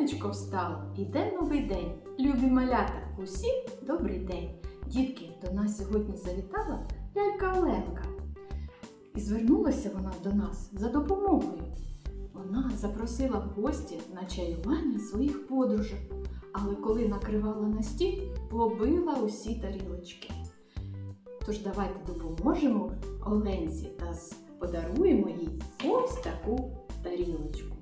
завітало, іде новий день. Любі малята, усім добрий день. Дітки, до нас сьогодні завітала лялька Оленка. І звернулася вона до нас за допомогою. Вона запросила в гості на чаювання своїх подружок, але коли накривала на стіл, побила усі тарілочки. Тож давайте допоможемо Оленці та подаруємо їй ось таку тарілочку.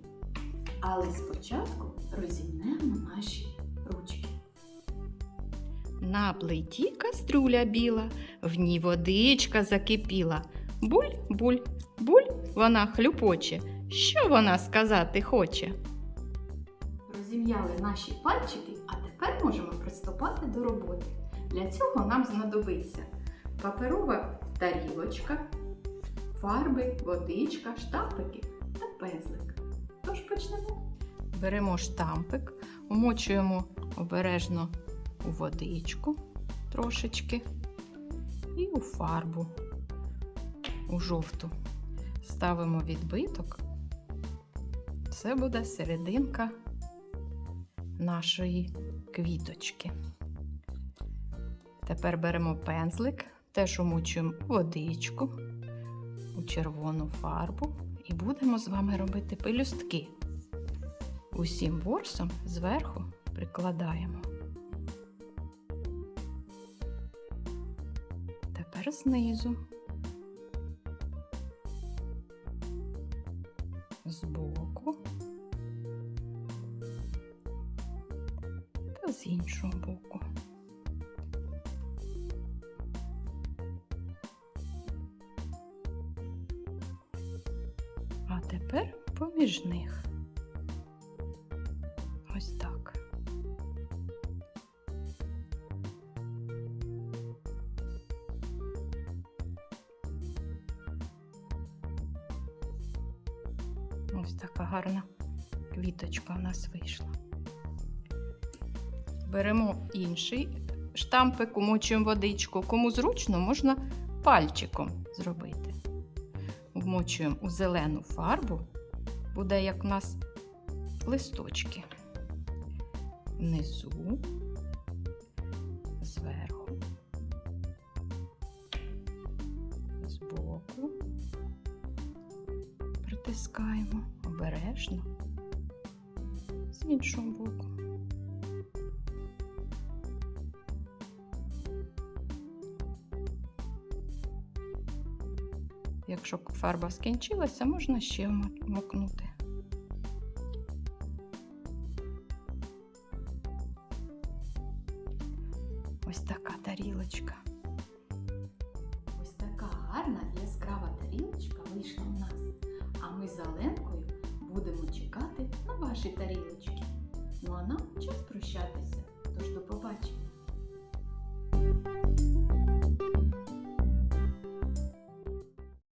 Але спочатку розімнемо наші ручки. На плиті каструля біла, в ній водичка закипіла. Буль, буль, буль, вона хлюпоче. Що вона сказати хоче? Розім'яли наші пальчики, а тепер можемо приступати до роботи. Для цього нам знадобиться паперова тарілочка, фарби, водичка, штампики та пензлик. Почнемо. Беремо штампик, вмочуємо обережно у водичку трошечки і у фарбу у жовту. Ставимо відбиток. Це буде серединка нашої квіточки. Тепер беремо пензлик, теж умочуємо водичку, у червону фарбу і будемо з вами робити пелюстки. Усім ворсом зверху прикладаємо. Тепер знизу. Збоку. Та з іншого боку. А тепер поміж них. Ось так. Ось така гарна квіточка у нас вийшла. Беремо інший штампик, умочуємо водичку. Кому зручно, можна пальчиком зробити. Вмочуємо у зелену фарбу, буде як у нас листочки. Внизу, зверху, збоку. Притискаємо обережно з іншого боку. Якщо фарба скінчилася, можна ще вмокнути. Ось така тарілочка. Ось така гарна яскрава тарілочка вийшла у нас. А ми з Оленкою будемо чекати на ваші тарілочки. Ну а нам час прощатися. Тож до побачення.